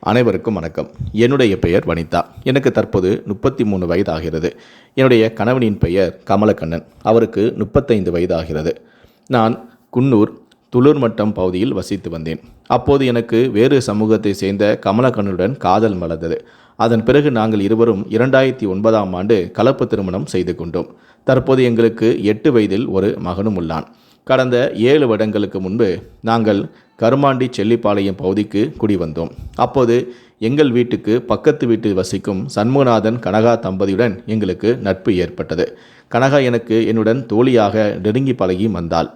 அனைவருக்கும் வணக்கம். என்னுடைய பெயர் வனிதா. எனக்கு தற்போது முப்பத்தி மூணு வயதாகிறது. என்னுடைய கணவனின் பெயர் கமலக்கண்ணன். அவருக்கு முப்பத்தைந்து வயதாகிறது. நான் குன்னூர் துளூர் மட்டம் பகுதியில் வசித்து வந்தேன். அப்போது எனக்கு வேறு சமூகத்தை சேர்ந்த கமலக்கண்ணனுடன் காதல் மலர்ந்தது. அதன் பிறகு நாங்கள் இருவரும் இரண்டாயிரத்தி ஒன்பதாம் ஆண்டு கலப்பு திருமணம் செய்து கொண்டோம். தற்போது எங்களுக்கு எட்டு வயதில் ஒரு மகனும் உள்ளான். கடந்த ஏழு வருடங்களுக்கு முன்பு நாங்கள் கருமாண்டி செல்லிப்பாளையம் பகுதிக்கு குடி வந்தோம் அப்போது எங்கள் வீட்டுக்கு பக்கத்து வீட்டில் வசிக்கும் சண்முகநாதன் கனகா தம்பதியுடன் எங்களுக்கு நட்பு ஏற்பட்டது. கனகா எனக்கு என்னுடன் தோழியாக நெருங்கி பழகி வந்தாள்.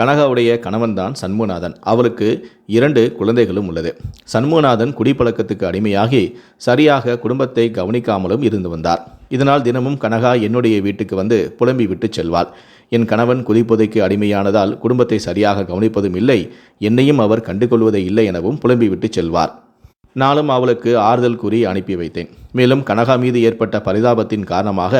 கனகாவுடைய கணவன்தான் சண்முகநாதன். அவளுக்கு இரண்டு குழந்தைகளும் உள்ளது. சண்முகநாதன் குடிப்பழக்கத்துக்கு அடிமையாகி சரியாக குடும்பத்தை கவனிக்காமலும் இருந்து வந்தார். இதனால் தினமும் கனகா என்னுடைய வீட்டுக்கு வந்து புலம்பி விட்டு செல்வாள். என் கணவன் குடிப்போதைக்கு அடிமையானதால் குடும்பத்தை சரியாக கவனிப்பதும் இல்லை என்னையும் அவர் கண்டுகொள்வதே இல்லை எனவும் புலம்பிவிட்டு செல்வார். நானும் அவளுக்கு ஆறுதல் கூறி அனுப்பி வைத்தேன். மேலும் கனகா மீது ஏற்பட்ட பரிதாபத்தின் காரணமாக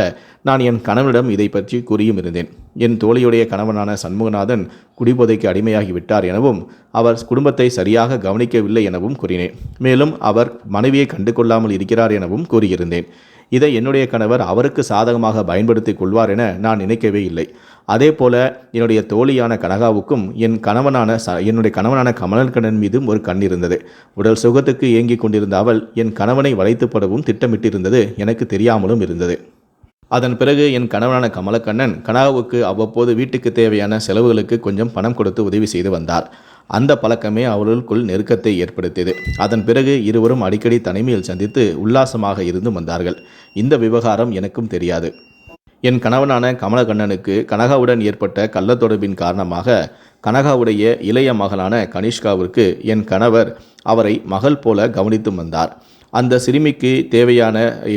நான் என் கணவனிடம் இதை பற்றி கூறியும் இருந்தேன். என் தோழியுடைய கணவனான சண்முகநாதன் குடிபோதைக்கு அடிமையாகி விட்டார் எனவும் அவர் குடும்பத்தை சரியாக கவனிக்கவில்லை எனவும் கூறினேன். மேலும் அவர் மனைவியை கண்டு கொள்ளாமல் இருக்கிறார் எனவும் கூறியிருந்தேன். இதை என்னுடைய கணவர் அவருக்கு சாதகமாக பயன்படுத்திக் கொள்வார் என நான் நினைக்கவே இல்லை. அதே போல என்னுடைய தோழியான கனகாவுக்கும் என் கணவனான ச என்னுடைய கணவனான கமலக்கண்ணன் மீதும் ஒரு கண் இருந்தது. உடல் சுகத்துக்கு ஏங்கிக் கொண்டிருந்த அவள் என் கணவனை வளைத்துப்படவும் திட்டமிட்டிருந்தது எனக்கு தெரியாமலும் இருந்தது. அதன் பிறகு என் கணவனான கமலக்கண்ணன் கனகாவுக்கு அவ்வப்போது வீட்டுக்கு தேவையான செலவுகளுக்கு கொஞ்சம் பணம் கொடுத்து உதவி செய்து வந்தார். அந்த பழக்கமே அவர்களுக்குள் நெருக்கத்தை ஏற்படுத்தியது. அதன் பிறகு இருவரும் அடிக்கடி தனிமையில் சந்தித்து உல்லாசமாக இருந்து வந்தார்கள். இந்த விவகாரம் எனக்கும் தெரியாது. என் கணவனான கமலகண்ணனுக்கு கனகாவுடன் ஏற்பட்ட கள்ள தொடர்பின் காரணமாக கனகாவுடைய இளைய மகளான கனிஷ்காவிற்கு என் கணவர் அவரை மகள் போல கவனித்து வந்தார். அந்த சிறுமிக்கு தேவையான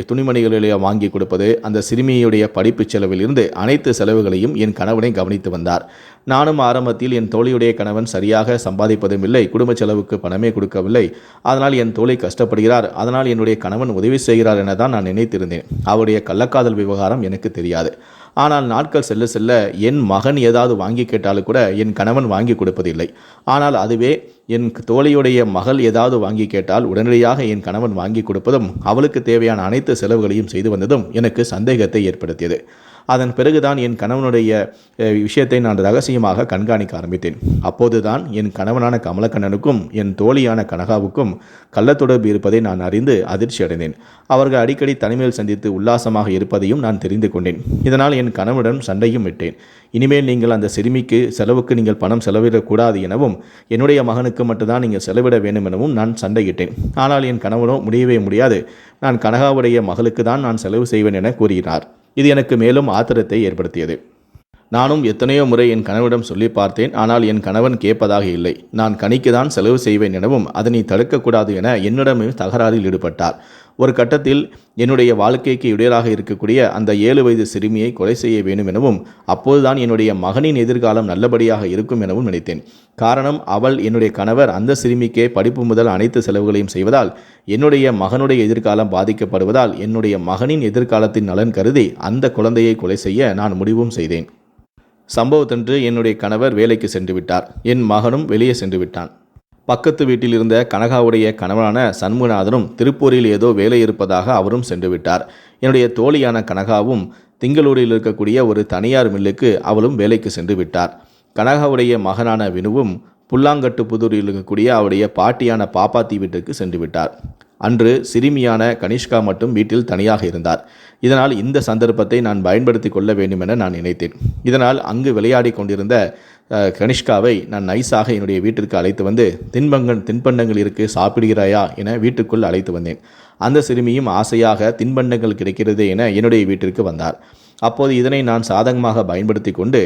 துணிமணிகளை வாங்கி கொடுப்பது அந்த சிறுமியுடைய படிப்பு செலவிலிருந்து அனைத்து செலவுகளையும் என் கணவனை கவனித்து வந்தார். நானும் ஆரம்பத்தில் என் தோழியுடைய கணவன் சரியாக சம்பாதிப்பதும் இல்லை குடும்ப செலவுக்கு பணமே கொடுக்கவில்லை. அதனால் என் தோழி கஷ்டப்படுகிறார். அதனால் என்னுடைய கணவன் உதவி செய்கிறார் என தான் நான் நினைத்திருந்தேன். அவருடைய கள்ளக்காதல் விவகாரம் எனக்கு தெரியாது. ஆனால் நாட்கள் செல்ல செல்ல என் மகன் ஏதாவது வாங்கி கேட்டாலும் கூட என் கணவன் வாங்கி கொடுப்பதில்லை. ஆனால் அதுவே என் தோழியுடைய மகள் ஏதாவது வாங்கி கேட்டால் உடனடியாக என் கணவன் வாங்கி கொடுப்பதும் அவளுக்கு தேவையான அனைத்து செலவுகளையும் செய்து வந்ததும் எனக்கு சந்தேகத்தை ஏற்படுத்தியது. அதன் பிறகுதான் என் கணவனுடைய விஷயத்தை நான் ரகசியமாக கண்காணிக்க ஆரம்பித்தேன். அப்போதுதான் என் கணவனான கமலக்கண்ணனுக்கும் என் தோழியான கனகாவுக்கும் கள்ளத்தொடர்பு இருப்பதை நான் அறிந்து அதிர்ச்சி அடைந்தேன். அவர்கள் அடிக்கடி தனிமையில் சந்தித்து உல்லாசமாக இருப்பதையும் நான் தெரிந்து கொண்டேன். இதனால் என் கணவனுடன் சண்டையும் விட்டேன். இனிமேல் நீங்கள் அந்த சிறுமிக்கு செலவுக்கு நீங்கள் பணம் செலவிடக்கூடாது எனவும் என்னுடைய மகனுக்கு மட்டும்தான் நீங்கள் செலவிட வேண்டும் எனவும் நான் சண்டையிட்டேன். ஆனால் என் கணவனோ முடியவே முடியாது. நான் கனகாவுடைய மகளுக்கு தான் நான் செலவு செய்வேன் என கூறினார். இது எனக்கு மேலும் ஆத்திரத்தை ஏற்படுத்தியது. நானும் எத்தனையோ முறை என் கணவனிடம் சொல்லி பார்த்தேன் ஆனால் என் கணவன் கேட்பதாக இல்லை. நான் கனிக்கு தான் செலவு செய்வேன் எனவும் அதனை தடுக்கக்கூடாது என என்னிடமே தகராறில் ஈடுபட்டார். ஒரு கட்டத்தில் என்னுடைய வாழ்க்கைக்கு இடையராக இருக்கக்கூடிய அந்த ஏழு வயது சிறுமியை கொலை செய்ய வேண்டும் எனவும் அப்போதுதான் என்னுடைய மகனின் எதிர்காலம் நல்லபடியாக இருக்கும் எனவும் நினைத்தேன். காரணம் அவள் என்னுடைய கணவர் அந்த சிறுமிக்கே படிப்பு முதல் அனைத்து செலவுகளையும் செய்வதால் என்னுடைய மகனுடைய எதிர்காலம் பாதிக்கப்படுவதால் என்னுடைய மகனின் எதிர்காலத்தின் நலன் கருதி அந்த குழந்தையை கொலை செய்ய நான் முடிவும் செய்தேன். சம்பவத்தன்று என்னுடைய கணவர் வேலைக்கு சென்று விட்டார். என் மகனும் வெளியே சென்று விட்டான். பக்கத்து வீட்டில் இருந்த கனகாவுடைய கணவனான சண்முகநாதனும் திருப்பூரில் ஏதோ வேலை இருப்பதாக அவரும் சென்று விட்டார் என்னுடைய தோழியான கனகாவும் திங்களூரில் இருக்கக்கூடிய ஒரு தனியார் மில்லுக்கு அவளும் வேலைக்கு சென்று விட்டார் கனகாவுடைய மகனான வினுவும் புல்லாங்கட்டு புதூரில் இருக்கக்கூடிய அவருடைய பாட்டியான பாப்பாத்தி வீட்டுக்கு சென்று விட்டார் அன்று சிறுமியான கனிஷ்கா மட்டும் வீட்டில் தனியாக இருந்தார். இதனால் இந்த சந்தர்ப்பத்தை நான் பயன்படுத்தி கொள்ள வேண்டும் என நான் நினைத்தேன். இதனால் அங்கு விளையாடி கொண்டிருந்த கனிஷ்காவை நான் நைஸாக என்னுடைய வீட்டிற்கு அழைத்து வந்து தின்பங்கள் தின்பண்டங்கள் இருக்கு சாப்பிடுகிறாயா? என வீட்டுக்குள் அழைத்து வந்தேன். அந்த சிறுமியும் ஆசையாக தின்பண்டங்கள் கிடைக்கிறதே என என்னுடைய வீட்டிற்கு வந்தார். அப்போது இதனை நான் சாதகமாக பயன்படுத்தி கொண்டு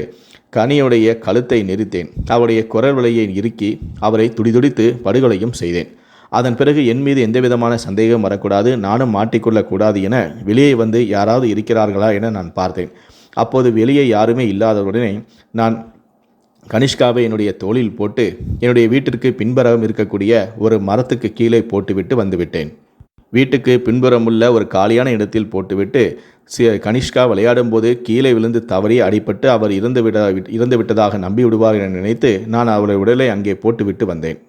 கனியுடைய கழுத்தை நெறித்தேன் அவருடைய குரல் விலையை இறுக்கி அவரை துடிதுடித்து படுகொலையும் செய்தேன். அதன் பிறகு என் மீது எந்த விதமான சந்தேகம் வரக்கூடாது நானும் மாட்டிக்கொள்ளக்கூடாது என வெளியே வந்து யாராவது இருக்கிறார்களா என நான் பார்த்தேன். அப்போது வெளியே யாருமே இல்லாதவுடனே நான் கனிஷ்காவை என்னுடைய தோளில் போட்டு என்னுடைய வீட்டிற்கு பின்புறம் இருக்கக்கூடிய ஒரு மரத்துக்கு கீழே போட்டுவிட்டு வந்துவிட்டேன். வீட்டுக்கு பின்புறமுள்ள ஒரு காலியான இடத்தில் போட்டுவிட்டு சி கனிஷ்கா விளையாடும்போது கீழே விழுந்து தவறி அடிபட்டு அவர் இறந்து விட இறந்து விட்டதாக நம்பி விடுவார் என நினைத்து நான் அவருடைய உடலை அங்கே போட்டுவிட்டு வந்தேன்.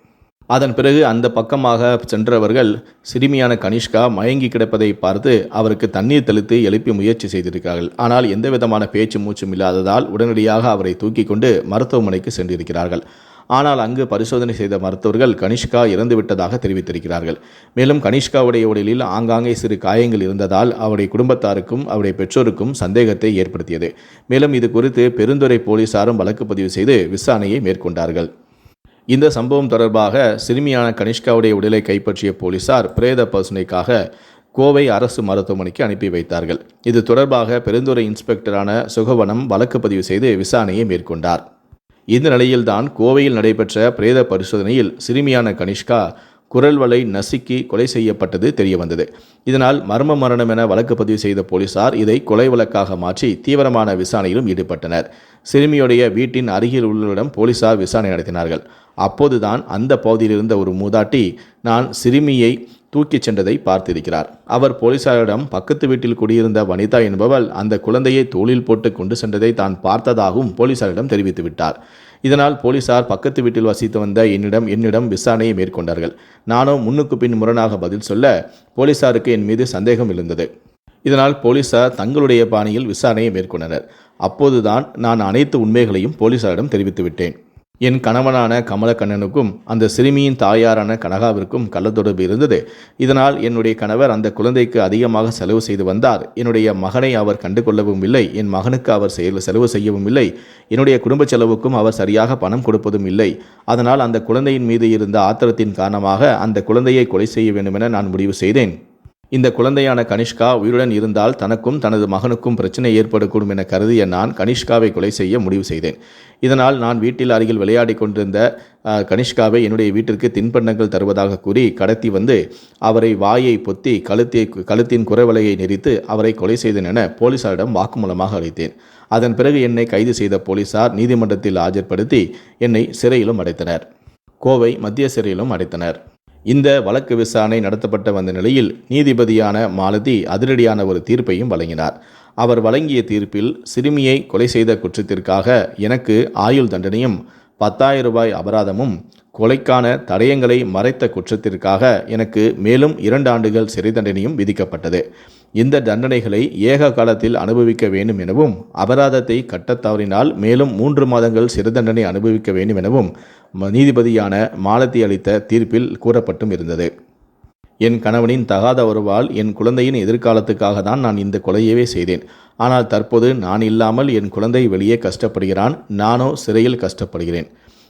அதன் பிறகு அந்த பக்கமாக சென்றவர்கள் சிறுமியான கனிஷ்கா மயங்கி கிடப்பதை பார்த்து அவருக்கு தண்ணீர் தெளித்து எழுப்பி முயற்சி செய்திருக்கிறார்கள். ஆனால் எந்த விதமான பேச்சு மூச்சும் இல்லாததால் உடனடியாக அவரை தூக்கி கொண்டு மருத்துவமனைக்கு சென்றிருக்கிறார்கள். ஆனால் அங்கு பரிசோதனை செய்த மருத்துவர்கள் கனிஷ்கா இறந்துவிட்டதாக தெரிவித்திருக்கிறார்கள். மேலும் கனிஷ்காவுடைய உடலில் ஆங்காங்கே சிறு காயங்கள் இருந்ததால் அவருடைய குடும்பத்தாருக்கும் அவருடைய பெற்றோருக்கும் சந்தேகத்தை ஏற்படுத்தியது. மேலும் இது குறித்து பெருந்துறை போலீசாரும் வழக்கு பதிவு செய்து விசாரணையை மேற்கொண்டார்கள். இந்த சம்பவம் தொடர்பாக சிறுமியான கனிஷ்காவுடைய உடலை கைப்பற்றிய போலீசார் பிரேத பரிசோதனைக்காக கோவை அரசு மருத்துவமனைக்கு அனுப்பி வைத்தார்கள். இது தொடர்பாக பெருந்துறை இன்ஸ்பெக்டரான சுகவனம் வழக்கு பதிவு செய்து விசாரணையை மேற்கொண்டார். இந்த நிலையில்தான் கோவையில் நடைபெற்ற பிரேத பரிசோதனையில் சிறுமியான கனிஷ்கா குரல்வலை நசுக்கி கொலை செய்யப்பட்டது தெரியவந்தது. இதனால் மர்ம மரணம் என வழக்கு பதிவு செய்த போலீசார் இதை கொலை வழக்காக மாற்றி தீவிரமான விசாரணையிலும் ஈடுபட்டனர். சிறுமியுடைய வீட்டின் அருகில் உள்ளவரிடம் போலீசார் விசாரணை நடத்தினார்கள். அப்போதுதான் அந்த பகுதியில் இருந்த ஒரு மூதாட்டி நான் சிறுமியை தூக்கிச் சென்றதை பார்த்திருக்கிறார். அவர் போலீசாரிடம் பக்கத்து வீட்டில் குடியிருந்த வனிதா என்பவள் அந்த குழந்தையை தோளில் போட்டு கொண்டு சென்றதை தான் பார்த்ததாகவும் போலீசாரிடம் தெரிவித்து விட்டார் இதனால் போலீசார் பக்கத்து வீட்டில் வசித்து வந்த என்னிடம் என்னிடம் விசாரணையை மேற்கொண்டார்கள். நானும் முன்னுக்கு பின் முரணாக பதில் சொல்ல போலீசாருக்கு என் மீது சந்தேகம் இருந்தது இதனால் போலீசார் தங்களுடைய பாணியில் விசாரணையை மேற்கொண்டனர். அப்போதுதான் நான் அனைத்து உண்மைகளையும் போலீசாரிடம் தெரிவித்து விட்டேன் என் கணவனான கமலக்கண்ணனுக்கும் அந்த சிறுமியின் தாயாரான கனகாவிற்கும் கள்ளத்தொடர்பு இருந்தது. இதனால் என்னுடைய கணவர் அந்த குழந்தைக்கு அதிகமாக செலவு செய்து வந்தார். என்னுடைய மகனை அவர் கண்டு கொள்ளவும் இல்லை. என் மகனுக்கு அவர் செயல் செலவு செய்யவும் இல்லை. என்னுடைய குடும்ப செலவுக்கும் அவர் சரியாக பணம் கொடுப்பதும் இல்லை. அதனால் அந்த குழந்தையின் மீது இருந்த ஆத்திரத்தின் காரணமாக அந்த குழந்தையை கொலை செய்ய வேண்டுமென நான் முடிவு செய்தேன். இந்த குழந்தையான கனிஷ்கா உயிருடன் இருந்தால் தனக்கும் தனது மகனுக்கும் பிரச்சனை ஏற்படக்கூடும் என கருதிய நான் கனிஷ்காவை கொலை செய்ய முடிவு செய்தேன். இதனால் நான் வீட்டில் அருகில் விளையாடி கொண்டிருந்த கனிஷ்காவை என்னுடைய வீட்டிற்கு தின்பண்டங்கள் தருவதாக கூறி கடத்தி வந்து அவரை வாயை பொத்தி கழுத்தை கழுத்தின் குறைவலையை நெறித்து அவரை கொலை செய்தேன் என போலீசாரிடம் வாக்குமூலமாக அளித்தேன். அதன் பிறகு என்னை கைது செய்த போலீசார் நீதிமன்றத்தில் ஆஜர்படுத்தி என்னை சிறையிலும் அடைத்தனர். கோவை மத்திய சிறையிலும் அடைத்தனர். இந்த வழக்கு விசாரணை நடத்தப்பட்ட வந்த நிலையில் நீதிபதியான மாலதி அதிரடியான ஒரு தீர்ப்பையும் வழங்கினார். அவர் வழங்கிய தீர்ப்பில் சிறுமியை கொலை செய்த குற்றத்திற்காக எனக்கு ஆயுள் தண்டனையும் பத்தாயிரம் ரூபாய் அபராதமும் கொலைக்கான தடயங்களை மறைத்த குற்றத்திற்காக எனக்கு மேலும் இரண்டு ஆண்டுகள் சிறை தண்டனையும் விதிக்கப்பட்டது. இந்த தண்டனைகளை ஏக காலத்தில் அனுபவிக்க வேண்டும் எனவும் அபராதத்தை கட்டத் தவறினால் மேலும் மூன்று மாதங்கள் சிறை தண்டனை அனுபவிக்க வேண்டும் எனவும் நீதிபதியான மாலத்தி அளித்த தீர்ப்பில் கூறப்பட்டும் இருந்தது. என் கணவனின் தகாத உறவால் என் குழந்தையின் எதிர்காலத்துக்காக தான் நான் இந்த கொலையவே செய்தேன். ஆனால் தற்போது நான் இல்லாமல் என் குழந்தை வெளியே கஷ்டப்படுகிறான். நானோ சிறையில் கஷ்டப்படுகிறேன்.